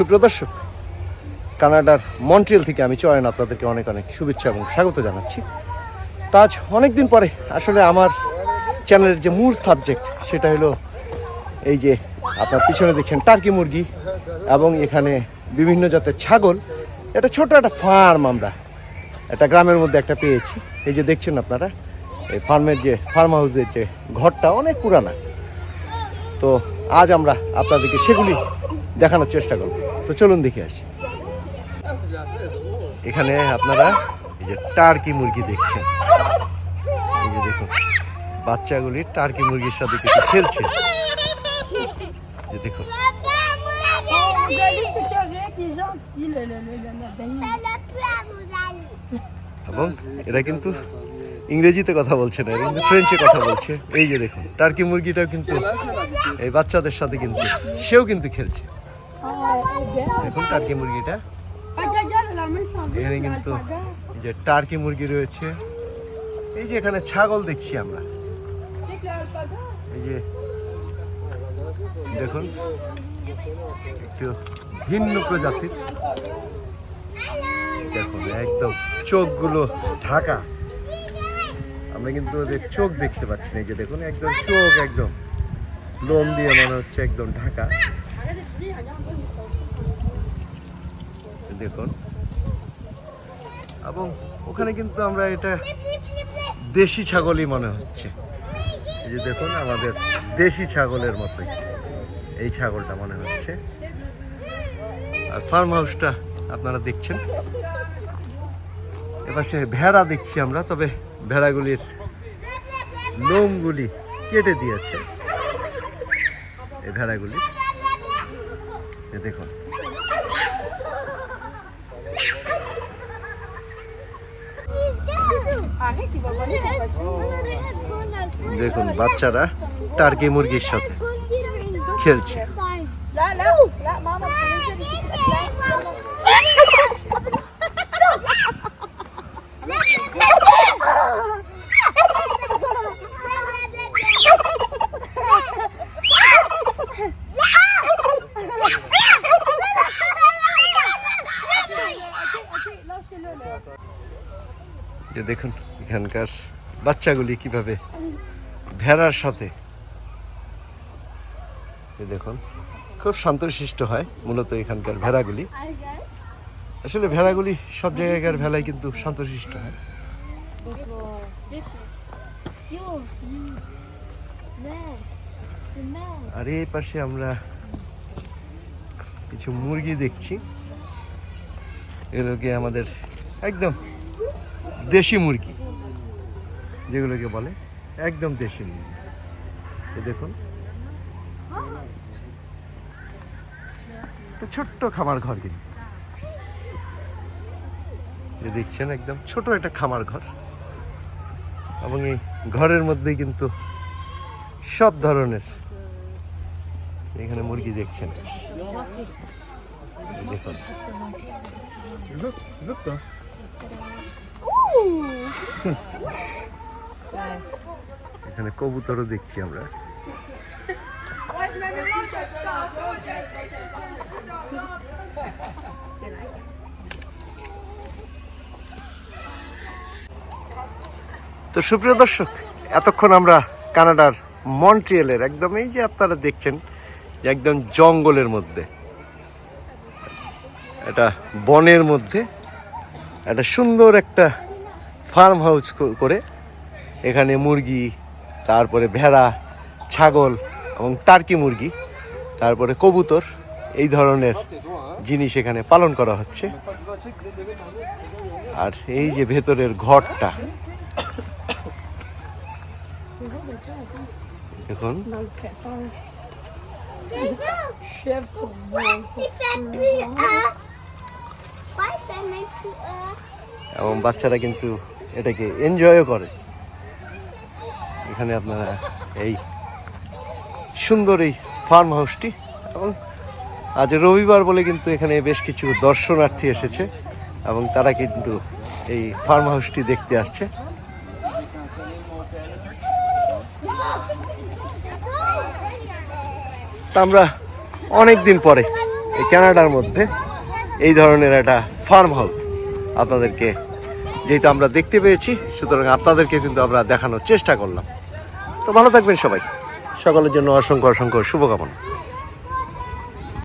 সুপ্রিয় দর্শক, কানাডার মন্ট্রিয়াল থেকে আমি চয়ন আপনাদেরকে অনেক অনেক শুভেচ্ছা এবং স্বাগত জানাচ্ছি। তো আজ অনেকদিন পরে আসলে আমার চ্যানেলের যে মূল সাবজেক্ট সেটা হলো এই যে আপনার পিছনে দেখছেন টার্কি মুরগি এবং এখানে বিভিন্ন জাতের ছাগল। এটা ছোট একটা ফার্ম আমরা, একটা গ্রামের মধ্যে একটা পেয়েছি। এই যে দেখছেন আপনারা, এই ফার্মের যে ফার্ম হাউসের যে ঘরটা অনেক পুরানা। তো আজ আমরা আপনাদেরকে সেগুলি দেখানোর চেষ্টা করব। তো চলুন দেখে আসি। এখানে আপনারা এই যে টার্কি মুরগি দেখছেন। এই যে দেখুন, বাচ্চাগুলি টার্কি মুরগির সাথে কিছু খেলছে। দেখুন. এবং এরা কিন্তু ইংরেজিতে কথা বলছে না কিন্তু ফ্রেঞ্চে কথা বলছে। এই যে দেখুন, টার্কি মুরগিটাও কিন্তু এই বাচ্চাদের সাথে কিন্তু, সেও কিন্তু খেলছে। টার্কি মুরগিটা এখানে কিন্তু যে টার্কি মুরগি রয়েছে। এই যে এখানে ছাগল দেখছি আমরা। এই যে দেখুন, একটু ভিন্ন প্রজাতির। দেখুন, একদম চোখগুলো ঢাকা। আমরা কিন্তু ওদের চোখ দেখতে পাচ্ছি না। এই যে দেখুন, একদম চোখ, একদম লোম দিয়ে মনে হচ্ছে একদম ঢাকা। দেখুন। এবং ওখানে কিন্তু আমরা এটা দেশি ছাগলই মনে হচ্ছে। এই যে দেখুন, আমাদের দেশি ছাগলের মতোই এই ছাগলটা মনে হচ্ছে। আর ফার্ম হাউসটা আপনারা দেখছেন। এপাশে ভেড়া দেখছি আমরা, তবে ভেড়াগুলির লোমগুলি কেটে দিয়েছে। এই ভেড়াগুলি দেখুন। বাচ্চারা টার্কি মুরগির সাথে খেলছে। দেখুন, এখানকার বাচ্চাগুলি কীভাবে ভেড়ার সাথে। দেখুন, খুব শান্তশিষ্ট হয় মূলত এখানকার ভেড়াগুলি। আসলে ভেড়াগুলি সব জায়গাকার ভেলায় কিন্তু শান্তশিষ্ট হয়। আর এই পাশে আমরা কিছু মুরগি দেখছি। এগুলোকে আমাদের একদম দেশি মুরগি, যেগুলোকে বলে একদম দেশি মুরগি। দেখুন। ছোট্ট খামার ঘর কিন্তু। দেখছেন একদম ছোট একটা খামার ঘর। এবং এই ঘরের মধ্যেই কিন্তু সব ধরনের এখানে মুরগি দেখছেন। দেখুন। এখানে কবুতরও দেখছি আমরা। তো সুপ্রিয় দর্শক, এতক্ষণ আমরা কানাডার মন্ট্রিয়েলের, একদম এই যে আপনারা দেখছেন যে একদম জঙ্গলের মধ্যে এটা বনের মধ্যে, একটা সুন্দর একটা ফার্ম হাউস করে এখানে মুরগি তারপরে ভেড়া ছাগল এবং টার্কি মুরগি তারপরে কবুতর এই ধরনের জিনিস এখানে পালন করা হচ্ছে আর এই যে ভেতরের ঘরটা দেখুন off. এবং বাচ্চারা কিন্তু এটাকে এনজয়ও করে। এখানে আপনারা এই সুন্দর এই ফার্ম হাউসটি এবং আজ রবিবার বলে কিন্তু এখানে বেশ কিছু দর্শনার্থী এসেছে এবং তারা কিন্তু এই ফার্ম হাউসটি দেখতে আসছে। আমরা অনেক দিন পরে এই কানাডার মধ্যে এই ধরনের একটা ফার্ম হাউস আপনাদেরকে যেহেতু আমরা দেখতে পেয়েছি, সুতরাং আপনাদেরকে কিন্তু আমরা দেখানোর চেষ্টা করলাম। তো ভালো থাকবেন সবাই। সকলের জন্য অসংখ্য অসংখ্য শুভকামনা।